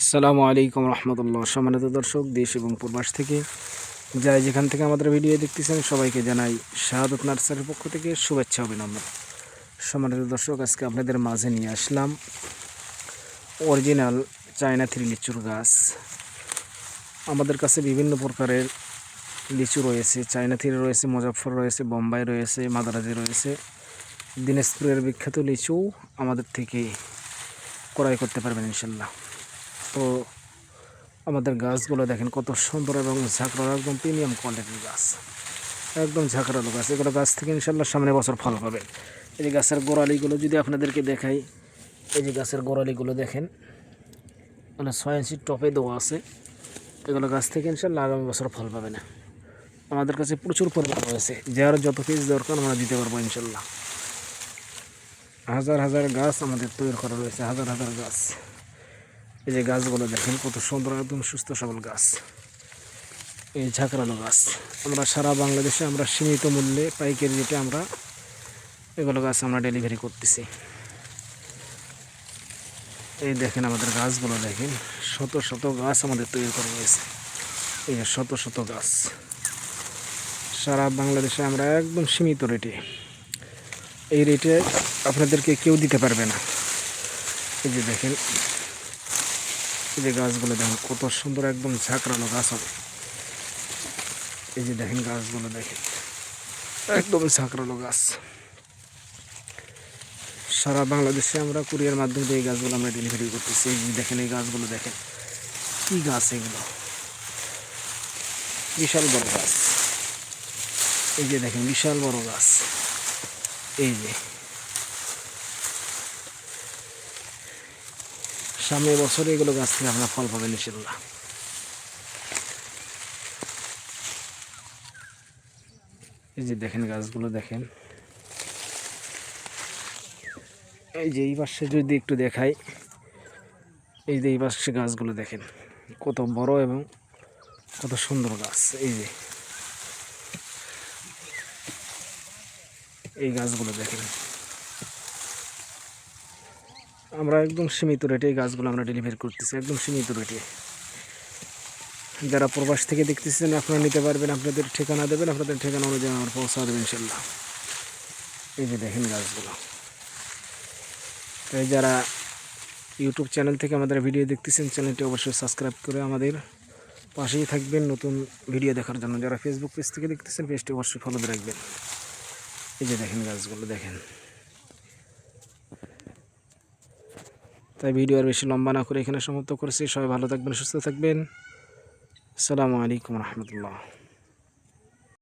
আসসালামু আলাইকুম রহমতুল্লাহ। সম্মানিত দর্শক, দেশ এবং প্রবাস থেকে যাই যেখান থেকে আমাদের ভিডিও দেখতেছেন, সবাইকে জানাই শাহাদত নার্সারির পক্ষ থেকে শুভেচ্ছা, অভিনন্দন। সম্মানিত দর্শক, আজকে আপনাদের মাঝে নিয়ে আসলাম অরিজিনাল চায়না থ্রি লিচুর গাছ। আমাদের কাছে বিভিন্ন প্রকারের লিচু রয়েছে, চায়না থ্রি রয়েছে মুজাফর রয়েছে, বোম্বাই রয়েছে, মাদারাজি রয়েছে। দিনাজপুরের বিখ্যাত লিচু আমাদের থেকে ক্রয় করতে পারবেন ইনশাল্লাহ। তো আমাদের গাছগুলো দেখেন কত সুন্দর এবং ঝাঁকড়া একদম প্রিমিয়াম কোয়ালিটির গাছ। একদম ঝাঁকড়ালো গাছ। এগুলো গাছ থেকে ইনশাল্লাহ সামনে বছর ফল পাবেন এই যে গাছের গোড়ালিগুলো যদি আপনাদেরকে দেখাই, এই যে গাছের গোড়ালিগুলো দেখেন মানে ছয় ইঞ্চির টপে দেওয়া আছে। এগুলো গাছ থেকে ইনশাল্লাহ আগামী বছর ফল পাবে না। আমাদের কাছে প্রচুর পরিমাণ রয়েছে যার যত পিস দরকার আমরা দিতে পারব ইনশাল্লাহ হাজার হাজার গাছ আমাদের তৈরি করা রয়েছে, হাজার হাজার গাছ। এই যে গাছগুলো দেখেন, কত সুন্দর একদম সুস্থ সবল গাছ। এই ঝাঁকড়ানো গাছ। আমরা সারা বাংলাদেশে আমরা সীমিত মূল্যে পাইকারি রেটে আমরা এগুলো গাছ আমরা ডেলিভারি করতেছি। এই দেখেন আমাদের গাছগুলো দেখেন, শত শত গাছ আমাদের তৈরি করা হয়েছে। এই যে শত শত গাছ। সারা বাংলাদেশে আমরা একদম সীমিত রেটে। এই রেটে আপনাদেরকে কেউ দিতে পারবে না। এই যে দেখেন এই যে গাছগুলো দেখেন, কত সুন্দর একদম ঝাঁকড়ানো গাছ হবে। এই যে দেখেন গাছগুলো দেখেন, একদম ঝাঁকড়ানো গাছ। সারা বাংলাদেশে আমরা কুরিয়ার মাধ্যমে এই গাছগুলো আমরা ডেলিভারি করতেছি। এই যে দেখেন, এই গাছগুলো দেখেন, কি গাছ এগুলো? বিশাল বড় গাছ। এই যে দেখেন, বিশাল বড় গাছ। এই যে সামনে বছরে এগুলো গাছ থেকে আপনার ফল পাবেন ইনশাল্লাহ এই যে দেখেন গাছগুলো, দেখেন। এই যে এই পাশে যদি একটু দেখাই, এই যে এই পাশে গাছগুলো, দেখেন। কত বড় এবং কত সুন্দর গাছ, এই যে। এই গাছগুলো, দেখেন। আমরা একদম সীমিত রেটে এই গাছগুলো আমরা ডেলিভারি করতেছি, একদম সীমিত রেটে। যারা প্রবাস থেকে দেখতেছেন, আপনারা নিতে পারবেন, আপনাদের ঠিকানা দেবেন, আপনাদের ঠিকানা অনুযায়ী আমার পৌঁছা দেবেন ইনশাল্লাহ এই যে দেখেন গাছগুলো। তাই যারা ইউটিউব চ্যানেল থেকে আমাদের ভিডিও দেখতেছেন চ্যানেলটি অবশ্যই সাবস্ক্রাইব করে আমাদের পাশেই থাকবেন। নতুন ভিডিও দেখার জন্য যারা ফেসবুক পেজ থেকে দেখতেছেন পেজটি অবশ্যই ফলো রাখবেন। এই যে দেখেন গাছগুলো, দেখেন। তাই ভিডিও আর বেশি লম্বা না করে এখানে সমাপ্ত করেছি। সবাই ভালো থাকবেন, সুস্থ থাকবেন। আসসালামু আলাইকুম রহমতুল্লাহ।